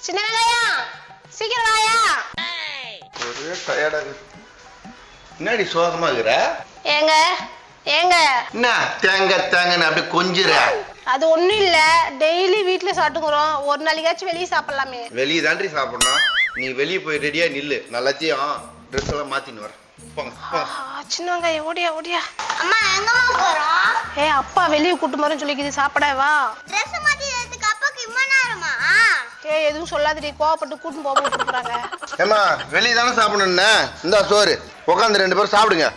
சின்ன வெங்காயம். சீக்கிரம் வாயா. ஒரே டயர்டா என்னடி சோகமா இருக்கிற? ஏங்க ஏங்க. என்ன தேங்க தேங்கன்னு அப்படி கொஞ்சிற? அது ஒண்ணும் இல்ல. டெய்லி வீட்ல சாப்பிட்டுக்கிறோம். ஒரு நாளைக்காச்சும் வெளியே சாப்பிடலாமே. வெளியே தாண்டி சாப்பிடணும். நீ வெளியே போய் ரெடியா நில்லு. நல்லத்தையும் ட்ரெஸ் எல்லாம் மாத்தின்னு வர போங்க போங்க. ஆ, சின்ன வெங்காயம் ஓடியா ஓடியா. அம்மா எங்கம்மா போறோம்? ஏ அப்பா வெளியே கூட்டு போறேன்னு சொல்லிக்குது. சாப்பிட வா. ஏ எதுவும் சொல்லாதடி. கோவப்பட்டு கூட்டு போக விட்டுருக்காங்க ஏமா வெளியே தானே சாப்பிடணும்னா? இந்தா சோறு. உட்காந்து ரெண்டு பேரும் சாப்பிடுங்க.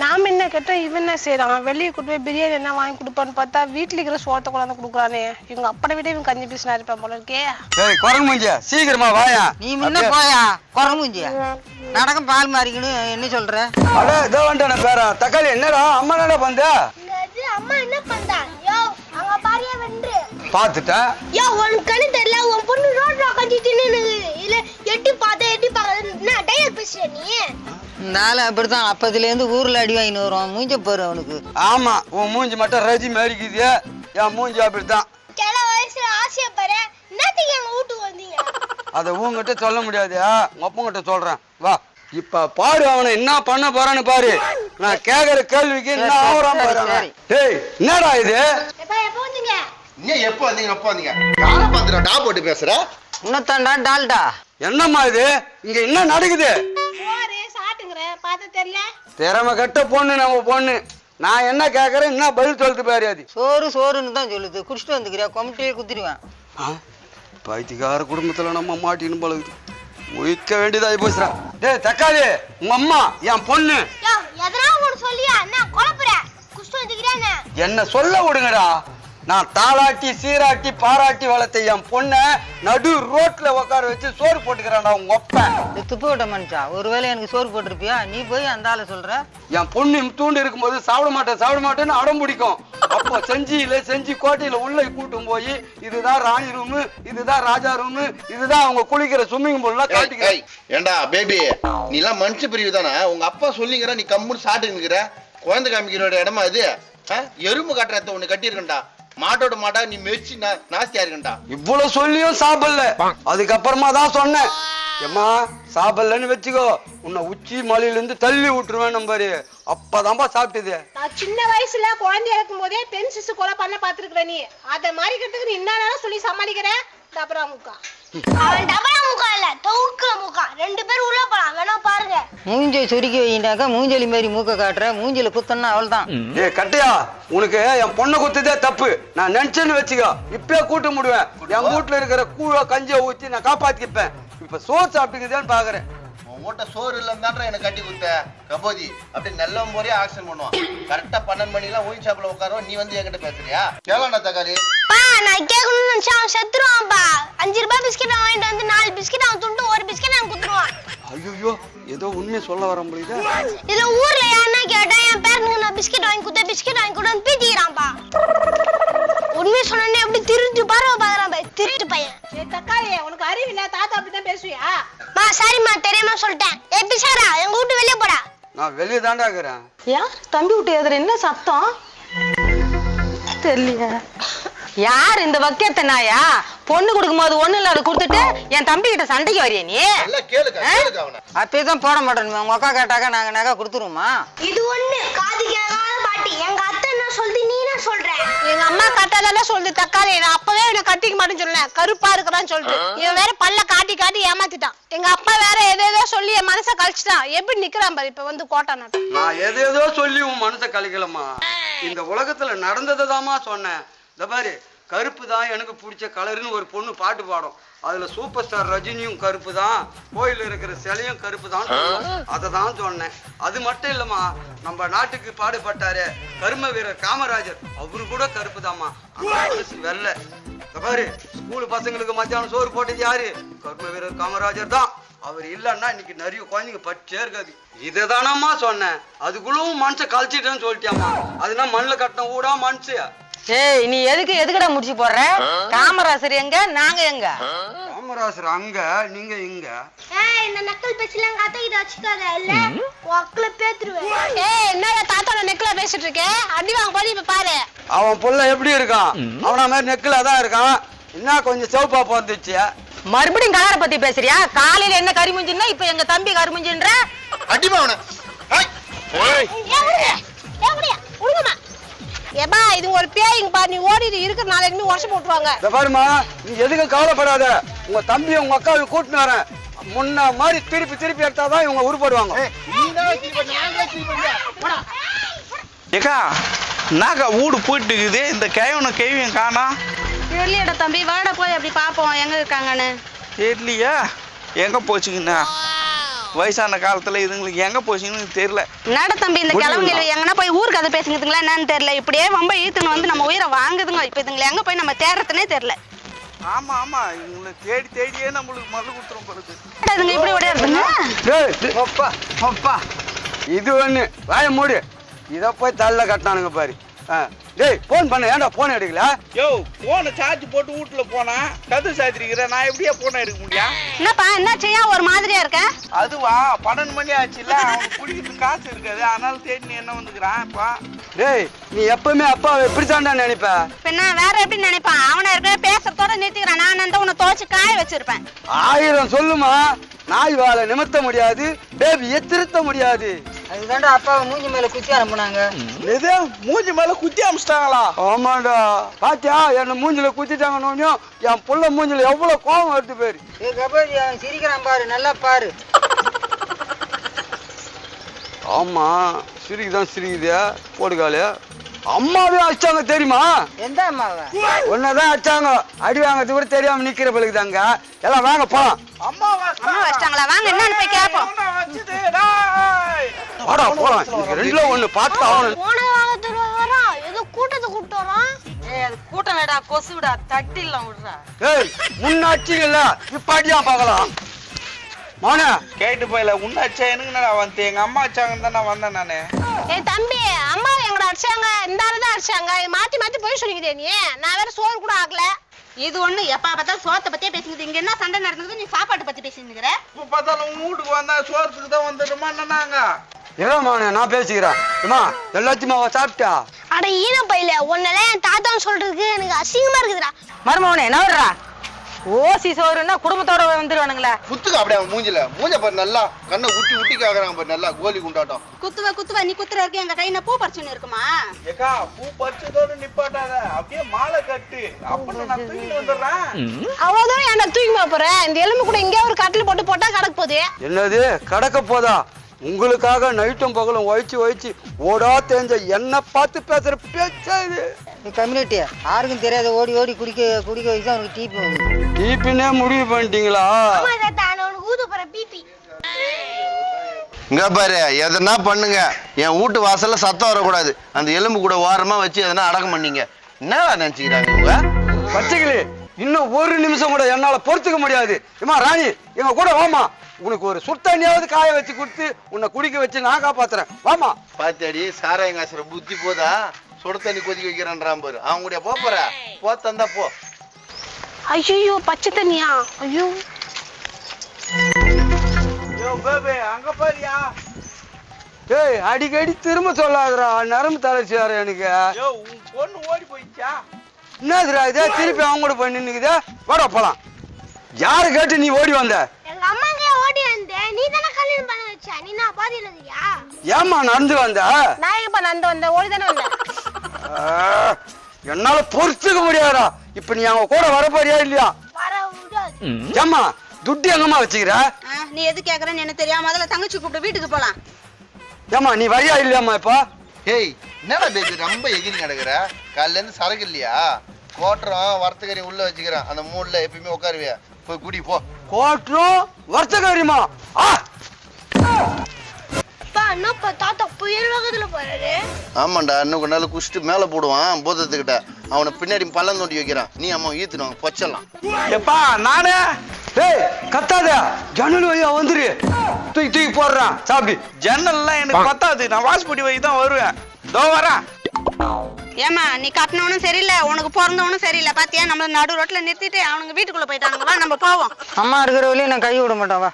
நாம என்ன கேட்டா இவன் என்ன செய்யறான் வெளியே கூட்டு போய் பிரியாணி என்ன வாங்கி கொடுப்பான்னு பார்த்தா வீட்டுல இருக்கிற சோத்தை கொண்டாந்து கொடுக்குறானே. இவங்க அப்பனை விட இவன் கஞ்சி பீஸ் இருப்பான் போல இருக்கே. ஏய் குரங்கு மூஞ்சியா? சீக்கிரமா வாயா. நீ முன்ன போயா குரங்குஞ்சிய நடக்கும் பால் மாறிக்கணும் என்ன சொல்ற? அட இதோ வந்துட்டானே பேரா. தக்காளி என்னடா? அம்மா என்னடா பந்த? என்னது? அம்மா என்ன பண்றா பார்த்துட்டேன் யோ உனக்கு கண்ணு தெரியல உன் பொண்ணு ரோட்ல உட்காந்து தின்னு இல்ல எட்டி பார்த்த எட்டி பார்க்க என்ன டைலர் பேசுற நீ? அப்படித்தான். ஊர்ல அடி வாங்கின்னு வரும் மூஞ்ச பாரு அவனுக்கு. ஆமா உன் மூஞ்சி மட்டும் ரஜி மாறிக்குது என் மூஞ்சி அப்படித்தான். கிள வயசுல ஆசையா பாரு. என்னத்துக்கு எங்க வீட்டுக்கு வந்தீங்க? அதை உங்ககிட்ட சொல்ல முடியாது. உங்க அப்பங்கிட்ட சொல்றேன். வா. இப்ப பாரு அவனை என்ன பண்ண போறான்னு பாரு. நான் கேக்குற கேள்விக்கு என்ன ஆகுறான் சரி, பாரு. டேய் என்னடா இது? எப்ப எப்போ வந்தீங்க? நீ எப்போ வந்தீங்க எப்போ வந்தீங்க? யாரை பார்த்துடா டா போட்டு பேசுற? உன்னத்தாண்டா டால்டா. என்னம்மா இது? இங்க என்ன நடக்குது? திறமை கட்ட பொண்ணு நம்ம பொண்ணு. நான் என்ன கேக்குறேன் என்ன பதில் சொல்லிட்டு பாரு அது. சோறு சோறுன்னு தான் சொல்லுது. குடிச்சிட்டு வந்துக்கிறியா? கொமட்டியே குத்திடுவேன். ஆ, பைத்தியக்கார குடும்பத்துல நம்ம மாட்டின்னு பழகுது. உயிக்க வேண்டியதாகி போச்சுடா டேய் தக்காளி உங்க அம்மா என் பொண்ணு. என்ன சொல்ல விடுங்கடா. நான் தாளாட்டி சீராட்டி பாராட்டி வளர்த்த என் பொண்ணை நடு ரோட்ல உட்கார வச்சு சோறு போட்டுக்கிறான்டா உங்க ஒப்பன் இது துப்பு விட்ட மனுஷா. ஒருவேளை எனக்கு சோறு போட்டிருப்பியா? நீ போய் அந்த ஆளை சொல்ற. என் பொண்ணு தூண்டு இருக்கும்போது சாப்பிட மாட்டேன் சாப்பிட மாட்டேன்னு அடம் பிடிக்கும். அப்போ செஞ்சியில செஞ்சி கோட்டையில உள்ள கூட்டும் போய் இதுதான் ராணி ரூமு இதுதான் ராஜா ரூமு இதுதான் அவங்க குளிக்கிற ஸ்விம்மிங் பூல்லாம் ஏய், காட்டிக்கிறேன். ஏய், ஏண்டா பேபி நீ எல்லாம் மனுஷ பிரிவு தானே? உங்க அப்பா சொல்லிங்கிற நீ கம்முன்னு சாப்பிட்டு நிக்கிற குழந்தை காமிக்கிறோட இடமா இது? எறும்பு கட்டுறத ஒண்ணு கட்டியிருக்கண்டா மாட்டோட மாட்டா நீ மெரிச்சு நாஸ்தியா இருக்கண்டா. இவ்வளவு சொல்லியும் சாப்பிடல. அதுக்கப்புறமா தான் சொன்னேன். ஏம்மா சாப்பிடலன்னு வச்சுக்கோ. உன்னை உச்சி மலையில இருந்து தள்ளி விட்டுருவேன் நம்பரு அப்பதான்பா சாப்பிட்டது. நான் சின்ன வயசுல குழந்தையா இருக்கும் போதே பெண் சிசு கொலை பண்ண பாத்துருக்குற நீ. அதை மாறிக்கிறதுக்கு நீ என்ன சொல்லி சமாளிக்கிற? அப்புறம் முக்கா அவன் டபரா முக்கா இல்ல தொகுக்கிற முக்கா ரெண்டு பேரும் உள்ள போலாம். மூஞ்சை சுருக்கி வைனாக்கா மூஞ்சலி மாதிரி மூக்க காட்டுற மூஞ்சில குத்தன்னா அவள் தான் ஏ கட்டையா? உனக்கு என் பொண்ணை குத்துதே தப்பு. நான் நினைச்சேன்னு வச்சுக்கோ. இப்பயே கூட்ட முடிவேன். என் வீட்டுல இருக்கிற கூழ கஞ்சியை ஊத்தி நான் காப்பாத்திப்பேன். இப்ப சோறு சாப்பிட்டுக்குதேன்னு பாக்குறேன். உன் மூட்டை சோறு இல்லைன்னு எனக்கு கட்டி கொடுத்த. கபோதி அப்படி நல்ல முறையா ஆக்ஷன் பண்ணுவான். கரெக்டா பன்னெண்டு மணிக்கெல்லாம் ஒயின் ஷாப்ல உட்காரோம் நீ வந்து என்கிட்ட பேசுறியா? கேளாண்டா தக்காளி. பா நான் கேட்கணும்னு நினைச்சா அவன் செத்துருவான்ப்பா. அஞ்சு ரூபாய் பிஸ்கெட் வாங்கிட்டு வந்து நாலு பிஸ்கெட் அவன் துண்டு ஒரு பிஸ்கெட் அவன் குத்துருவான். ஐயோ ஏதோ உண்மையை சொல்ல வர முடியுது? இதுல ஊர்ல யாருன்னா கேட்டா என் பேரனுக்கு நான் பிஸ்கெட் வாங்கி கொடுத்த பிஸ்கெட் வாங்கி கொடுன்னு பீத்திக்கிறான்ப்பா உண்மையை சொன்னே எப்படி திருட்டு பார்வை பாக்குறான் பாய் திருட்டு பையன். ஏ தக்காளி உனக்கு அறிவு இல்ல தாத்தா அப்படிதான் பேசுவியா? மா சாரிம்மா தெரியாம சொல்லிட்டேன். ஏ பிசாரா எங்க வீட்டு வெளியே போடா. நான் வெளியே தாண்டா இருக்கிறேன். ஏன் தம்பி விட்டு எதிர என்ன சத்தம்? தெரியலையே. யார் இந்த வக்கியத்த நாயா? பொண்ணு கொடுக்கும்போது ஒண்ணு இல்லாத கொடுத்துட்டு என் தம்பி கிட்ட சண்டைக்கு வரியா நீ? அப்பயே தான் போட மாட்டோம் உங்க அக்கா கேட்டாக்கா நாங்க நகை கொடுத்துருவோமா? இது ஒண்ணு. காது கேட்காத பாட்டி. எங்க அத்தை என்ன சொல்லுது நீ என்ன சொல்ற? எங்க அம்மா கட்டாதான் சொல்லுது தக்காளி. நான் அப்பவே இவனை கட்டிக்க மாட்டேன்னு சொன்னேன். கருப்பா இருக்கிறான்னு சொல்லிட்டு. இவன் வேற பல்ல காட்டி காட்டி ஏமாத்திட்டான். எங்க அப்பா வேற ஏதேதோ சொல்லி என் மனசை கழிச்சிட்டான். எப்படி நிக்கிறான் பாரு இப்ப வந்து கோட்டா நாட்டம் நான் எதேதோ சொல்லி உன் மனசை கழிக்கலம்மா. இந்த உலகத்துல நடந்ததை சொன்னேன். இந்த பாரு கருப்பு தான் எனக்கு பிடிச்ச கலருன்னு ஒரு பொண்ணு பாட்டு பாடும். அதுல சூப்பர் ஸ்டார் ரஜினியும் கருப்பு தான் கோயில்ல இருக்கிற சிலையும் கருப்பு தான் அதை தான் சொன்னேன். அது மட்டும் இல்லம்மா நம்ம நாட்டுக்கு பாடுபட்டாரு கரும வீரர் காமராஜர். அவரு கூட கருப்பு தாம்மா. வெள்ளை பாரு ஸ்கூல் பசங்களுக்கு மத்தியானம் சோறு போட்டது யாரு? கர்ம வீரர் காமராஜர் தான். அவர் இல்லைன்னா இன்னைக்கு நிறைய குழந்தைங்க பச்சே இருக்காது. இதை தானம்மா சொன்னேன். அதுக்குள்ளவும் மனுஷன் கழிச்சிட்டேன்னு சொல்லிட்டியாம்மா. அதுனா மண்ணில் கட்டின ஊடா மனுஷன் ஏய் நீ எதுக்கு எதுக்குடா முடிச்சு போடுற? காமராசர் எங்க நாங்க எங்க? காமராசர் அங்க நீங்க இங்க. ஏய் இந்த நக்கல் பேச்செல்லாம் எங்க அத்தை கிட்ட வச்சுக்காத இல்ல? உக்கல பேத்துருவேன். ஏய் என்னடா தாத்தாவோட நெக்ல பேசிட்டு இருக்க அடி வாங்க போது இப்ப பாரு. அவன் புள்ள எப்படி இருக்கான்? அவன மாதிரி நெக்கில் தான் இருக்கான். என்ன கொஞ்சம் சிவப்பா பிறந்துச்சு மறுபடியும் கலரை பத்தி பேசுறியா? காலையில என்ன கரிமுஞ்சின்னா இப்ப எங்க தம்பி கரிமுஞ்சின்ற அடிமா அவனை. ஐய். ஏய். ஏப்பா இது ஒரு பேய்ங்கப்பா. நீ ஓடிட்டு இருக்கிற நாலு எனிமே உடச்சு போட்டுருவாங்க. இந்த பாருமா நீ எதுக்கும் கவலைப்படாத. உங்க தம்பி உங்க அக்காவை கூட்டின்னு வரேன். முன்ன மாதிரி திருப்பி திருப்பி எடுத்தாதான் இவங்க உருப்படுவாங்க. ஏக்கா நாக்கா வீடு போயிட்டு இருக்குது இந்த கேவனை கேவியும் காணா. தெரியலடா தம்பி வாடா போய் அப்படி பாப்போம். எங்க இருக்காங்கன்னு? தெரியலையா. எங்க போச்சுங்கண்ணா வயசான காலத்துல இதுங்களுக்கு எங்க போச்சுங்கன்னு தெரியல. நட தம்பி இந்த கிழவங்க எங்கன்னா போய் ஊர் கதை பேசுங்கிறதுங்களா என்னன்னு தெரியல. இப்படியே ரொம்ப ஈத்துன்னு வந்து நம்ம உயிரை வாங்குதுங்க. இப்ப இதுங்களை எங்க போய் நம்ம தேடுறதுனே தெரியல. ஆமா ஆமா. இவங்களை தேடி தேடியே நம்மளுக்கு மறு குத்துறோம் பிறகு என்னடா இதுங்க இப்படி ஓடியாருதுங்க டேய், அப்பா அப்பா. இது ஒண்ணு. வாய மூடு. இத போய் தள்ள கட்டினானுங்க பாரு. டேய் போன் பண்ண. ஏன்டா போன் எடுக்கல? யோ போனை சார்ஜ் போட்டு வீட்டுல போனா கது சாத்திருக்கிறேன் நான் எப்படியா போனை எடுக்க முடியும்? என்னப்பா என்ன செய்யா ஒரு மாதிரியா இருக்க? அதுவா பன்னெண்டு மணி ஆச்சுல்ல அவனுக்கு குடிக்கிறதுக்கு காசு இருக்காது அதனால தேடி நீ என்ன வந்துக்கிறான் இப்ப டேய் நீ எப்பவுமே அப்பாவை இப்படித்தான்டா நினைப்ப? பின்ன வேற எப்படி நினைப்பான்? அவனை இருக்க பேசுறதோட நிறுத்திக்கிறான். நான் வந்து உன்னை துவச்சு காய வச்சிருப்பேன்? ஆயிரம் சொல்லுமா? நாய் வாழை நிமித்த முடியாது பேபியை திருத்த முடியாது. அதுதான்டா அப்பாவை மூஞ்சி மேல குத்தி அனுப்புனாங்க. எது? மூஞ்சி மேல குத்தி அமிச்சிட்டாங்களா ஆமாண்டா. பாத்தியா? என்ன மூஞ்சில குத்திட்டாங்கன்னு என் புள்ள மூஞ்சில எவ்வளவு கோவம் வருது பேரு. கபடி அவன் சிரிக்கிறான் பாரு நல்லா பாரு. ஆமா சிரிக்குதான் சிரிக்குது போடுகாலு அம்மாவே அடிச்சாங்க தெரியுமா? எந்த அம்மாவை? உன்னதான் அடிச்சாங்க. அடி வாங்கிறது கூட தெரியாம நிக்கிற பிள்ளைக்கு தாங்க எல்லாம் வாங்க போலாம். அம்மா வச்சிட்டாங்களா? வாங்க என்னன்னு போய் கேட்போம். வாடா போலாம் இன்னைக்கு ரெண்டுல ஒண்ணு பார்த்து ஆகணும் போன வாரத்துல வரான் ஏதோ கூட்டத்தை கூப்பிட்டு வரான். ஏய் அது கூட்டம் இல்லடா கொசுடா தட்டிலாம் விடுறா. ஏய் முன்னாச்சிங்கல்ல இப்ப அடியா பார்க்கலாம். மோனே. கேட்டு போயில உன்ன அச்சா எனக்கு என்னடா வந்து? எங்க அம்மா அச்சாங்கன்னு தான் நான் வந்தேன் நானு. ஏய் தம்பி அம்மா எங்கட அடிச்சாங்க? இந்த ஆளு தான் அடிச்சாங்க. மாத்தி மாத்தி போய் சொல்லிக்கிட்டே நீ? நான் வேற சோறு கூட ஆகல இது ஒண்ணு எப்ப பார்த்தாலும் சோத்தை பத்தியே பேசிக்கிட்டு இங்க என்ன சண்டை நடந்தது? நீ சாப்பாட்டு பத்தி பேசிக்கிற இப்ப பார்த்தாலும் உங்க வீட்டுக்கு வந்தா சோறத்துக்கு தான் வந்துடுமா என்னன்னாங்க ஏதோ மோனே நான் பேசிக்கிறேன். அம்மா எல்லாத்தையும் அவ சாப்பிட்டா? அட ஈன பையில உன்னெல்லாம் என் தாத்தான்னு சொல்றதுக்கு எனக்கு அசிங்கமா இருக்குதுடா. மருமவனே என்ன வர்றா ஓசி சோறுன்னா குடும்பத்தோட வந்துருவானுங்களா. குத்துக்க அப்படியே அவன் மூஞ்சில. மூஞ்ச பாரு நல்லா கண்ணை உட்டி உட்டி கேக்குறாங்க பாரு நல்லா கோலி குண்டாட்டம். குத்துவ குத்துவ நீ குத்துற இருக்கு எங்க கையில பூ பறிச்சுன்னு இருக்குமா? ஏக்கா பூ பறிச்சதோட நிப்பாட்டாத. அப்படியே மாலை கட்டு. அப்ப நான் தூக்கிட்டு வந்துடுறேன். அவ்வளவு தூரம் ஏன்டா தூக்கி போற இந்த எலும்பு கூட எங்கேயோ ஒரு கட்டில் போட்டு போட்டா கிடக்கு போகுது. என்னது? கடக்க போதா? உங்களுக்காக நைட்டும் பகலும் ஒழிச்சு ஒழிச்சு ஓடா தெரிஞ்ச என்ன பார்த்து பேசுற பேச்சா இது? நீ கம்யூனிட்டி யாருக்கும் தெரியாத ஓடி ஓடி குடிக்க குடிக்க வச்சு அவனுக்கு டீ போகுது டீப்பினே முடிவு பண்ணிட்டீங்களா? இங்க பாரு எதனா பண்ணுங்க. என் வீட்டு வாசல்ல சத்தம் வரக்கூடாது. அந்த எலும்பு கூட ஓரமா வச்சு எதனா அடக்கம் பண்ணீங்க. என்னடா நினைச்சுக்கிறாங்க இவங்க? பச்சைக்கிளி இன்னும் ஒரு நிமிஷம் கூட என்னால பொறுத்துக்க முடியாது. ஏமா ராணி எங்க கூட வாமா உனக்கு ஒரு சுத்தண்ணியாவது காய வச்சு கொடுத்து உன்னை குடிக்க வச்சு நான் காப்பாத்துறேன். வாமா பாத்தியாடி சாராயம் காசுற புத்தி போதா? சுட தண்ணி கொதிக்க வைக்கிறான்றான் பாரு. அவன் கூட போ போற? போ தந்தா போ. ஐயோ பச்சை தண்ணியா? ஐயோ. பேபி அங்க பாரியா? டேய் அடிக்கடி திரும்ப சொல்லாதடா. நரம்பு தளர்ச்சி வர எனக்கு. பொண்ணு ஓடி போயிடுச்சா? என்னதுடா இது? திருப்பி அவங்க கூட பண்ணி நிக்குது வாடா போலாம். யாரு கேட்டு நீ ஓடி வந்த? எங்க ஓடி வந்தேன் நீ தானே கல்யாணம் பண்ண வச்ச? நீ நான் பாதியில இருக்கியா? ஏம்மா நடந்து வந்த? நான் எங்கப்பா நந்து வந்தேன் ஓடி தானே வந்தேன் என்னால பொறுத்துக்க முடியாதுடா. இப்ப நீ அவங்க கூட வரப்போறியா இல்லையா? வர விடாது. ஏம்மா துட்டு எங்கம்மா வச்சுக்கிற? நீ எது கேக்குறேன்னு எனக்கு தெரியாம முதல்ல தங்கச்சி கூப்பிட்டு வீட்டுக்கு போலாம். ஏம்மா நீ வரியா இல்லையாம்மா இப்போ? ஏய் என்னடா பேபி ரொம்ப எகிரி கிடக்குற காலையில இருந்து சரக்கு இல்லையா? கோட்டுறோம் வறுத்துக்கறி உள்ள வச்சுக்கிறேன். அந்த மூணுல எப்பயுமே உட்காருவியா? போய் குடி போ. கோட்டும் வருத்தகாரியமா? ஆ என்னப்பா தாத்தா புயல் வேகத்துல போறாரு. ஆமாண்டா இன்னும் கொஞ்ச நாள் குடிச்சிட்டு மேல போடுவான் பூதத்துக்கிட்ட. அவனை பின்னாடி பள்ளம் தோண்டி வைக்கிறான். நீ அம்மா ஈத்துனுவாங்க பொச்சலாம். எப்பா நானே? டேய் கத்தாத ஜன்னல் வழியா வந்துரு. தூக்கி தூக்கி போடுறான் சாப்பி ஜன்னல்லாம் எனக்கு பத்தாது. நான் வாசப்படி வழி தான் வருவேன். தோ வரேன். ஏமா நீ கட்டினவனும் சரியில்லை உனக்கு பிறந்தவனும் சரியில்லை. பாத்தியா நம்மள நடு ரோட்ல நிறுத்திட்டு அவனுங்க வீட்டுக்குள்ள போயிட்டானுங்க வா நம்ம போவோம். அம்மா இருக்கிற வழியும் நான் கை விட மாட்டேன் வா.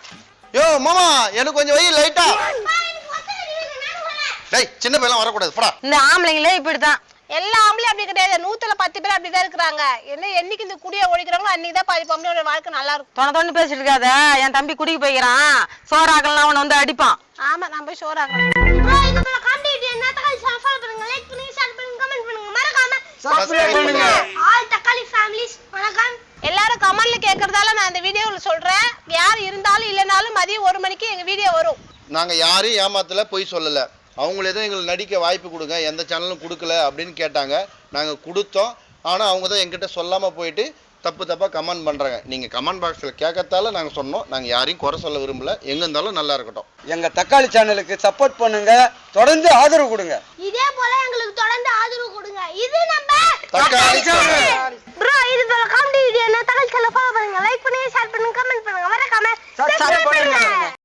யோ மாமா எனக்கு கொஞ்சம் வை லைட்டா டேய் சின்ன பையலாம் வரக்கூடாது. போடா. இந்த ஆம்பளைங்களே இப்படித்தான். எல்லா ஆம்பளையும் அப்படி கிடையாது. நூத்துல பத்து பேர் அப்படிதான் இருக்கிறாங்க. என்ன என்னைக்கு இந்த குடியை ஒழிக்கிறாங்களோ அன்னைக்கு தான் பாதி பொம்பளையோட வாழ்க்கை நல்லா இருக்கும். தொண தொண்ணு பேசிட்டு இருக்காத. என் தம்பி குடிக்கு போய்க்கிறான். சோறாக்கலாம் அவனை வந்து அடிப்பான். ஆமா நான் போய் சோறாக்குறேன் ப்ரோ இது போல காமெடி வீடியோ என்ன தக்காளி சேனல் ஃபாலோ பண்ணுங்க. லைக் பண்ணுங்க ஷேர் பண்ணுங்க கமெண்ட் பண்ணுங்க. மறக்காம Subscribe பண்ணுங்க. ஆல் தக்காளி ஃபேமிலிஸ் வணக்கம். எல்லாரும் கமெண்ட்ல கேக்குறதால நான் இந்த வீடியோல சொல்றேன். யார் இருந்தாலும் இல்லைனாலும் மதியம் ஒரு மணிக்கு எங்க வீடியோ வரும். நாங்க யாரையும் ஏமாத்தல பொய் சொல்லல. அவங்கள எதுவும் எங்களுக்கு நடிக்க வாய்ப்பு கொடுங்க எந்த சேனலும் கொடுக்கல அப்படின்னு கேட்டாங்க. நாங்கள் கொடுத்தோம். ஆனால் அவங்க தான் எங்கிட்ட சொல்லாமல் போயிட்டு தப்பு தப்பாக கமெண்ட் பண்ணுறாங்க நீங்கள் கமெண்ட் பாக்ஸில் கேட்கறதால நாங்கள் சொன்னோம். நாங்கள் யாரையும் குறை சொல்ல விரும்பல. எங்கே இருந்தாலும் நல்லா இருக்கட்டும். எங்கள் தக்காளி சேனலுக்கு சப்போர்ட் பண்ணுங்க. தொடர்ந்து ஆதரவு கொடுங்க. இதே போல எங்களுக்கு தொடர்ந்து ஆதரவு கொடுங்க. இது நம்ம தக்காளி சேனல் ப்ரோ இது போல comedy video Thakkali channel follow பண்ணுங்க. லைக் பண்ணுங்க ஷேர் பண்ணுங்க கமெண்ட் பண்ணுங்க. மறக்காம சப்ஸ்கிரைப் பண்ணுங்க.